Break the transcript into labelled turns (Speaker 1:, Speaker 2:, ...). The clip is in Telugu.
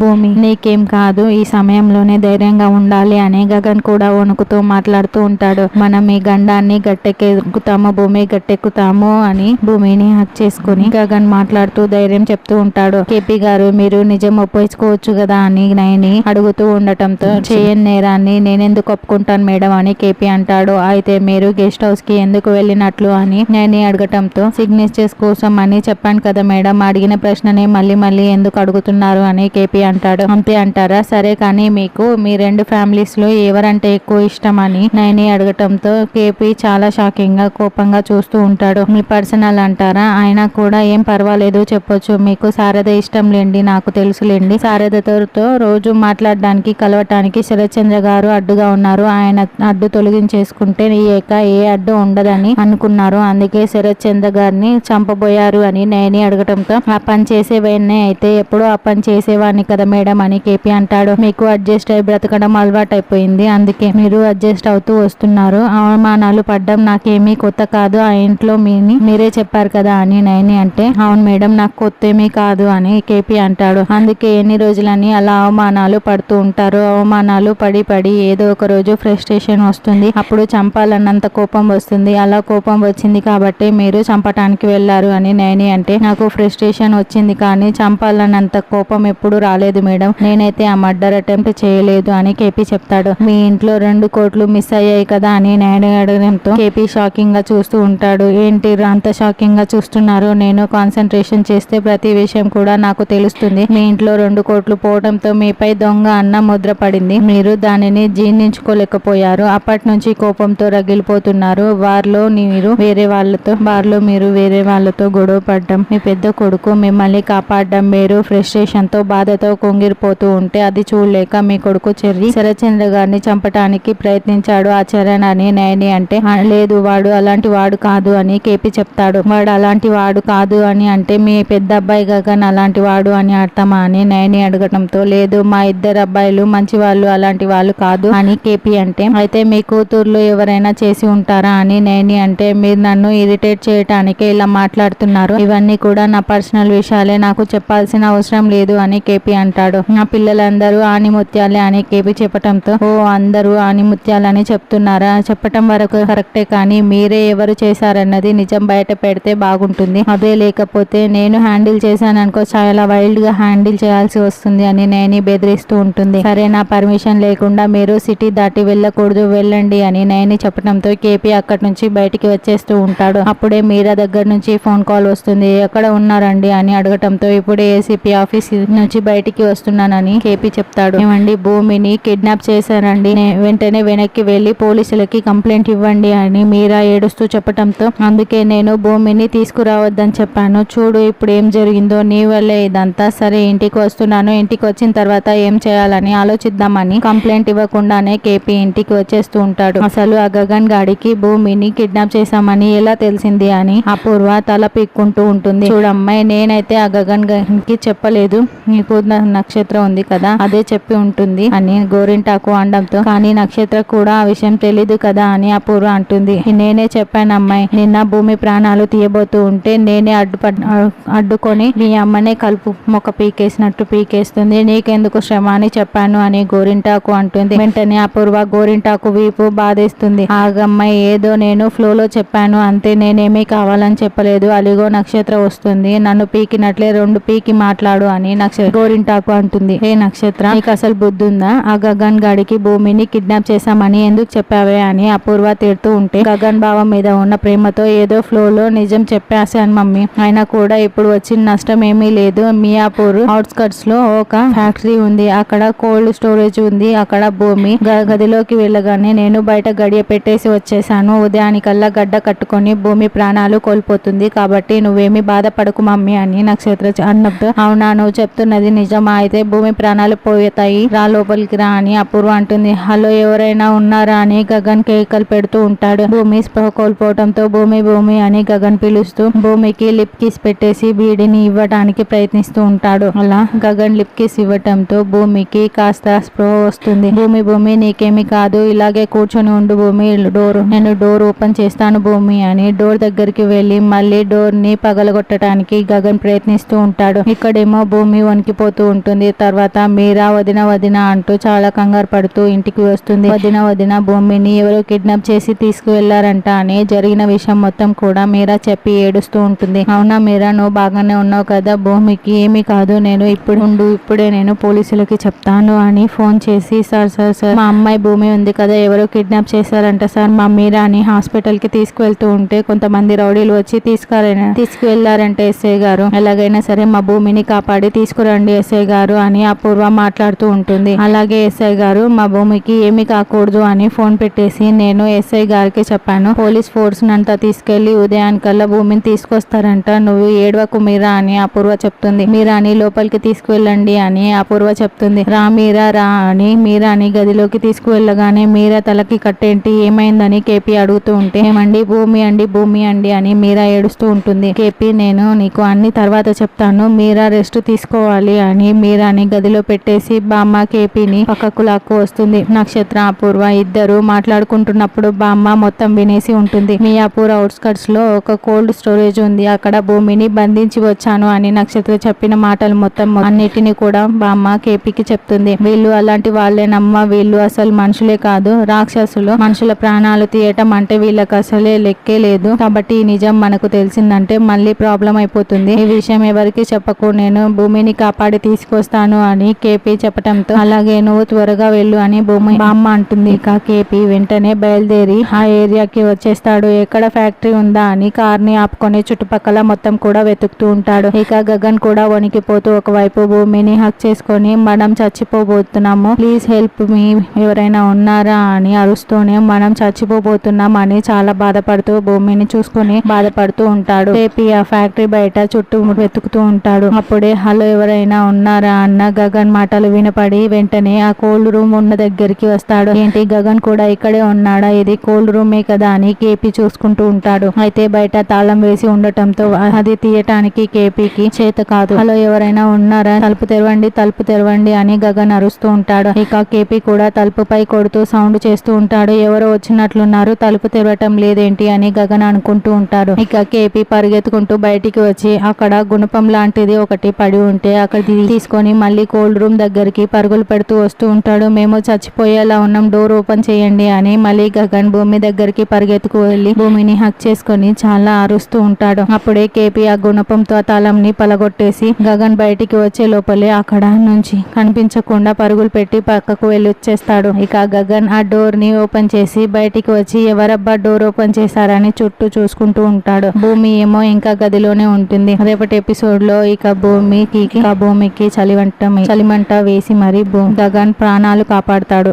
Speaker 1: భూమి. నీకేం కాదు ఈ సమయంలోనే ధైర్యంగా ఉండాలి అని గగన్ కూడా వణుకుతూ మాట్లాడుతూ ఉంటాడు. మనం ఈ గండాన్ని గట్టెక్కుతాము భూమి గట్టెక్కుతాము అని భూమిని హక్ చేసుకుని గగన్ మాట్లాడుతూ ధైర్యం చెప్తూ ఉంటాడు. కేపీ గారు మీరు నిజం ఒప్పించుకోవచ్చు కదా అని నయని అడుగుతూ ఉండటంతో చేయని నేరాన్ని నేనెందుకు ఒప్పుకుంటాను మేడం అని కేపీ అంటాడు. అయితే మీరు గెస్ట్ హౌస్కి ఎందుకు వెళ్ళినట్లు అని నయని అడగటంతో సిగ్నేచర్స్ కోసం అని చెప్పాను కదా మేడం అడిగిన ప్రశ్ననే మళ్ళీ మళ్ళీ ఎందుకు అడుగుతున్నారు అని కేపీ అంటాడు. అంతే అంటారా? సరే కానీ మీకు మీ రెండు ఫ్యామిలీస్లో ఎవరంటే ఎక్కువ ఇష్టం అని నైని అడగటంతో కేపీ చాలా షాకింగ్గా కోపంగా చూస్తూ ఉంటాడు. మీ పర్సనల్ అంటారా? ఆయన కూడా ఏం పర్వాలేదు చెప్పొచ్చు. మీకు శారద ఇష్టం లేండి నాకు తెలుసులేండి శారదతో రోజు మాట్లాడడానికి కలవటానికి శరత్చంద్ర గారు అడ్డుగా ఉన్నారు. ఆయన అడ్డు తొలగించేసుకుంటే ఈ ఏక ఏ అడ్డు ఉండదని అనుకున్నారు. అందుకే శరత్చంద్ర గారిని చంపబోయారు అని నయని అడగటంతో ఆ పని చేసేవాడిని అయితే ఎప్పుడో ఆ పని చేసేవాడిని కదా మేడం అని కేపీ అంటాడు. మీకు అడ్జస్ట్ అయి బ్రతకడం అలవాటు అయిపోయింది అందుకే మీరు అడ్జస్ట్ అవుతూ వస్తున్నారు. అవమానాలు పడ్డం నాకేమీ కొత్త కాదు. ఆ ఇంట్లో మీని మీరే చెప్పారు కదా అని నయని అంటే అవును మేడం నాకు కొత్త ఏమీ కాదు అని కేపీ అంటాడు. అందుకే ఎన్ని రోజులని అలా అవమానాలు పడుతూ ఉంటారు. అవమానాలు పడి పడి ఏదో ఒక రోజు ఫ్రస్ట్రేషన్ వస్తుంది. అప్పుడు చంపాలన్నంత కోపం వస్తుంది. అలా కోపం వచ్చింది కాబట్టి మీరు చంపటానికి వెళ్ళారు అని నయని అంటే నాకు ఫ్రస్ట్రేషన్ వచ్చింది కానీ చంపాలన్నంత కోపం ఎప్పుడు రాలేదు మేడం. నేనైతే ఆ మర్డర్ అటెంప్ట్ చేయలేదు అని కేపీ చెప్తాడు. మీ ఇంట్లో రెండు కోట్లు మిస్ అయ్యాయి కదా అని నేను అడగడంతో కేపీ షాకింగ్గా చూస్తూ ఉంటాడు. ఏంటి అంత షాకింగ్గా చూస్తున్నారు? నేను కాన్సన్ట్రేషన్ చేస్తే ప్రతి విషయం కూడా నాకు తెలుస్తుంది. మీ ఇంట్లో రెండు కోట్లు పోవడంతో మీపై దొంగ అన్న ముద్ర పడింది. మీరు దానిని జీర్ణించుకోలేకపోయారు. అప్పటి నుంచి కోపంతో రగిలిపోతున్నారు. వారిలో మీరు వేరే వాళ్ళతో వారిలో మీరు వేరే వాళ్ళతో గొడవ పడ్డం. మీ పెద్ద కొడుకు మిమ్మల్ని కాపాడడం మీరు ఫ్రస్ట్రేషన్తో బాధతో కుంగిరిపోతూ ఉంటే అది చూడలేక మీ కొడుకు చెర్రి శరచంద్ర గారిని చంపటానికి ప్రయత్నించాడు ఆ చరణ్ అని నయని అంటే లేదు వాడు అలాంటి వాడు కాదు అని కేపీ చెప్తాడు. వాడు అలాంటి వాడు కాదు అని అంటే మీ పెద్ద అబ్బాయి గగన్ అలాంటి వాడు అని అర్థమా అని నయని అడగటంతో లేదు మా ఇద్దరు అబ్బాయిలు మంచి వాళ్ళు అలాంటి వాళ్ళు కాదు అని కేపీ అంటే అయితే మీ కూతుర్లు ఎవరైనా చేసి ఉంటారా అని నేని అంటే మీరు నన్ను ఇరిటేట్ చేయటానికి ఇలా మాట్లాడుతున్నారు. ఇవన్నీ కూడా నా పర్సనల్ విషయాలే నాకు చెప్పాల్సిన అవసరం లేదు అని కేపీ అంటాడు. నా పిల్లలందరూ ఆనిముత్యాలే అని కేపీ చెప్పటంతో ఓ అందరూ ఆనిముత్యాలని చెప్తున్నారా? చెప్పటం వరకు కరెక్టే కానీ మీరే ఎవరు చేశారన్నది నిజం బయట పెడితే బాగుంటుంది. అదే లేకపోతే నేను హ్యాండిల్ చేశాను అనుకో చాలా వైల్డ్గా హ్యాండిల్ చేయాల్సి వస్తుంది అని నయని బెదిరిస్తూ ఉంటుంది. సరే నా పర్మిషన్ లేకుండా మీరు సిటీ దాటి వెళ్ళకూడదు వెళ్ళండి అని నయని చెప్పడంతో కేపీ అక్కడి నుంచి బయటికి వచ్చేస్తూ ఉంటాడు. అప్పుడే మీరా దగ్గర నుంచి ఫోన్ కాల్ వస్తుంది. ఎక్కడ ఉన్నారండి? అని అడగటంతో ఇప్పుడే ఏసీపీ ఆఫీస్ నుంచి బయటికి వస్తున్నానని కేపీ చెప్తాడు. ఏమండి భూమిని కిడ్నాప్ చేశారండి వెంటనే వెనక్కి వెళ్ళి పోలీసులకి కంప్లైంట్ ఇవ్వండి అని మీరా ఏడుస్తూ చెప్పటంతో అందుకే నేను భూమిని తీసుకురావద్దని చెప్పాను. చూడు ఇప్పుడు ఏం జరిగిందో నీ వల్లే ఇదంతా. సరే ఇంటికి వస్తున్నాను. ఇంటికి వచ్చిన తర్వాత ఏం చేయాలని ఆలోచిద్దామని కంప్లైంట్ ఇవ్వకుండానే కేపీ ఇంటికి వచ్చేస్తూ ఉంటాడు. అసలు ఆ గగన్ గాడికి భూమిని కిడ్నాప్ చేశామని ఎలా తెలిసింది అని అపూర్వ తల పీక్కుంటూ ఉంటుంది. చూడమ్మాయి నేనైతే ఆ గగన్ గారికి చెప్పలేదు. నీకు నక్షత్రం ఉంది కదా అదే చెప్పి ఉంటుంది అని గోరింటాకు అండంతో కానీ నక్షత్ర కూడా ఆ విషయం తెలీదు కదా అని అపూర్వ అంటుంది. నేనే చెప్పాను అమ్మాయి నిన్న భూమి ప్రాణాలు తీయబోతూ ఉంటే నేనే అడ్డు అడ్డుకొని మీ అమ్మనే కలుపు మొక్క పీకేసినట్టు పీకేస్తుంది నీకెందుకు శ్రమ అని చెప్పాను అని గోరింటాకు అంటుంది. వెంటనే అపూర్వ గోరింటాకు వీపు బాధేస్తుంది. ఆగమ్మాయి ఏదో నేను ఫ్లోలో చెప్పాను అంతే నేనేమీ కావాలని చెప్పలేదు. అలిగో నక్షత్ర వస్తుంది నన్ను పీకినట్లే రెండు పీకి మాట్లాడు అని నక్షత్ర గోరింటాకు అంటుంది. ఏ నక్షత్ర నీకు అసలు బుద్ధి ఉందా ఆ గగన్ గాడికి భూమిని కిడ్నాప్ చేశామని ఎందుకు చెప్పావే అని అపూర్వ తిడుతూ ఉంటే గగన్ బావ మీద ఉన్న ప్రేమతో ఏదో ఫ్లో లో నిజం చెప్పేశాను మమ్మీ. అయినా కూడా ఇప్పుడు వచ్చిన నష్టం ఏమీ లేదు. మియాపూర్ అవుట్స్కట్స్లో ఒక ఫ్యాక్టరీ ఉంది. అక్కడ కోల్డ్ స్టోరేజ్ ఉంది. అక్కడ భూమి గ- గదిలోకి వెళ్ళగానే నేను బయట గడియ పెట్టేసి వచ్చేసాను ఉదయానికల్లా గడ్డ కట్టుకొని భూమి ప్రాణాలు కోల్పోతుంది. కాబట్టి నువ్వేమి బాధపడకు మమ్మీ అని నక్షత్ర అన్నప్పుడు అవునా నువ్వు చెప్తున్నది నిజమా? అయితే భూమి ప్రాణాలు పోయేతాయి రా లోపలికి రా అని అపూర్వ అంటుంది. హలో ఎవరైనా ఉన్నారా అని గగన్ కేకలు పెడుతూ ఉంటాడు. భూమి స్పృహ కోల్పోవడంతో భూమి భూమి అని గగన్ పిలుస్తూ భూమికి లిప్ కిస్ పెట్టేసి బీడిని ఇవ్వడానికి ప్రయత్నిస్తూ ఉంటాడు. అలా గగన్ లిప్ కిస్ ఇవ్వటంతో భూమికి కాస్త స్పృహ వస్తుంది. భూమి భూమి నీకేమి కాదు ఇలాగే కూర్చొని ఉండు భూమి డోర్ నేను డోర్ ఓపెన్ చేస్తాను భూమి అని డోర్ దగ్గరికి వెళ్ళి మళ్ళీ డోర్ని పగలగొట్టడానికి గగన్ ప్రయత్నిస్తూ ఉంటాడు. ఇక్కడేమో భూమి వణికిపోతుంది పడుతూ ఉంటుంది. తర్వాత మీరా వదిన వదిన అంటూ చాలా కంగారు పడుతూ ఇంటికి వస్తుంది. వదిన వదిన భూమిని ఎవరో కిడ్నాప్ చేసి తీసుకువెళ్ళారంట అని జరిగిన విషయం మొత్తం కూడా మీరా చెప్పి ఏడుస్తూ ఉంటుంది. అవునా మీరా నువ్వు బాగానే ఉన్నావు కదా. భూమికి ఏమీ కాదు. నేను ఇప్పుడు ఉండు. ఇప్పుడే నేను పోలీసులకి చెప్తాను అని ఫోన్ చేసి సార్ సార్ సార్ మా అమ్మాయి భూమి ఉంది కదా. ఎవరో కిడ్నాప్ చేశారంట సార్. మా మీరాని హాస్పిటల్కి తీసుకువెళ్తూ ఉంటే కొంతమంది రౌడీలు వచ్చి తీసుకురా తీసుకువెళ్ళారంట ఎస్ఐ గారు. ఎలాగైనా సరే మా భూమిని కాపాడి తీసుకురండి ఎస్ఐ గారు అని అపూర్వ మాట్లాడుతూ ఉంటుంది. అలాగే ఎస్ఐ గారు మా భూమికి ఏమి కాకూడదు అని ఫోన్ పెట్టేసి నేను ఎస్ఐ గారికి చెప్పాను. పోలీస్ ఫోర్స్ అంతా తీసుకెళ్ళి ఉదయానికల్లా భూమిని తీసుకొస్తారంట. నువ్వు ఏడవకు మీరా అని అపూర్వ చెప్తుంది. మీరాని లోపలికి తీసుకువెళ్ళండి అని అపూర్వ చెప్తుంది. రా మీరా రా అని మీరాని గదిలోకి తీసుకువెళ్ళగానే మీరా తలకి కట్టేంటి? ఏమైందని కేపీ అడుగుతూ ఉంటే ఏమండి? భూమి అండి భూమి అండి అని మీరా ఏడుస్తూ ఉంటుంది. కేపీ నేను నీకు అన్ని తర్వాత చెప్తాను. మీరా రెస్ట్ తీసుకోవాలి అని మీరాని గదిలో పెట్టేసి బామ్మ కేపీని పక్కకు లాక్కు వస్తుంది. నక్షత్ర అపూర్వ ఇద్దరు మాట్లాడుకుంటున్నప్పుడు బామ్మ మొత్తం వినేసి ఉంటుంది. మియాపూర్ అవుట్స్కట్స్లో ఒక కోల్డ్ స్టోరేజ్ ఉంది. అక్కడ భూమిని బంధించి వచ్చాను అని నక్షత్ర చెప్పిన మాటలు మొత్తం అన్నిటిని కూడా బామ్మ కేపీకి చెప్తుంది. వీళ్ళు అలాంటి వాళ్ళేనమ్మ వీళ్ళు అసలు మనుషులే కాదు. రాక్షసులు మనుషుల ప్రాణాలు తీయటం అంటే వీళ్ళకి అసలే లెక్కే లేదు. కాబట్టి ఈ నిజం మనకు తెలిసిందంటే మళ్ళీ ప్రాబ్లం అయిపోతుంది. ఈ విషయం ఎవరికి చెప్పకు. నేను భూమిని కాపాడి తీసుకొస్తాను అని కేపీ చెప్పటంతో అలాగే నువ్వు త్వరగా వెళ్ళు అని భూమి బామ్మ అంటుంది. ఇక కేపీ వెంటనే బయలుదేరి ఆ ఏరియాకి వచ్చేస్తాడు. ఎక్కడ ఫ్యాక్టరీ ఉందా అని కార్ని ఆపుకొని చుట్టుపక్కల మొత్తం కూడా వెతుకుతూ ఉంటాడు. ఇక గగన్ కూడా వణికిపోతూ ఒకవైపు భూమిని హక్ చేసుకొని మనం చచ్చిపోబోతున్నాము. Please help me. ఎవరైనా ఉన్నారా? అని అరుస్తూనే మనం చచ్చిపోబోతున్నాం అని చాలా బాధపడుతూ భూమిని చూసుకొని బాధపడుతూ ఉంటాడు. కేపీ ఆ ఫ్యాక్టరీ బయట చుట్టూ వెతుకుతూ ఉంటాడు. అప్పుడే హలో ఎవరైనా ఉన్నారా అన్న గగన్ మాటలు వినపడి వెంటనే ఆ కోల్డ్ రూమ్ ఉన్న దగ్గరికి వస్తాడు. ఏంటి గగన్ కూడా ఇక్కడే ఉన్నాడా? ఇది కోల్డ్ రూమే కదా అని కేపీ చూసుకుంటూ ఉంటాడు. అయితే బయట తాళం వేసి ఉండటంతో అది తీయటానికి కేపీకి చేత కాదు. హలో ఎవరైనా ఉన్నారా? తలుపు తెరవండి తలుపు తెరవండి అని గగన్ అరుస్తూ ఉంటాడు. ఇక కేపీ కూడా తలుపుపై కొడుతూ సౌండ్ చేస్తూ ఉంటాడు. ఎవరో వచ్చినట్లున్నారు తలుపు తెరవటం లేదేంటి అని గగన్ అనుకుంటూ ఉంటాడు. ఇక కేపీ పరిగెత్తుకుంటూ బయటికి వచ్చి అక్కడ గుణపం లాంటిది ఒకటి పడి ఉంటే అక్కడ తీసుకొని మళ్ళీ కోల్డ్ రూమ్ దగ్గరికి పరుగులు పెడుతూ వస్తూ ఉంటాడు. మేము చచ్చిపోయేలా ఉన్నాం డోర్ ఓపెన్ చేయండి అని మళ్ళీ గగన్ భూమి దగ్గరికి పరిగెత్తుకు వెళ్ళి భూమిని హక్ చేసుకొని చాలా అరుస్తూ ఉంటాడు. అప్పుడే కేపీ ఆ గుణపంతో ఆ పలగొట్టేసి గగన్ బయటికి వచ్చే లోపలే అక్కడ నుంచి కనిపించకుండా పరుగులు పెట్టి పక్కకు వెళ్ళి వచ్చేస్తాడు ఇక గగన్ ఆ డోర్ని ఓపెన్ చేసి బయటికి వచ్చి ఎవరబ్బా డోర్ ఓపెన్ చేశారని చుట్టూ చూసుకుంటూ ఉంటాడు. భూమి ఏమో ఇంకా గదిలోనే ఉంటుంది. రేపటి ఎపిసోడ్లో ఇక భూమికి భూమి భూమికి చలివంట చలిమంట వేసి మరీ భూ ప్రాణాలు కాపాడుతాడు.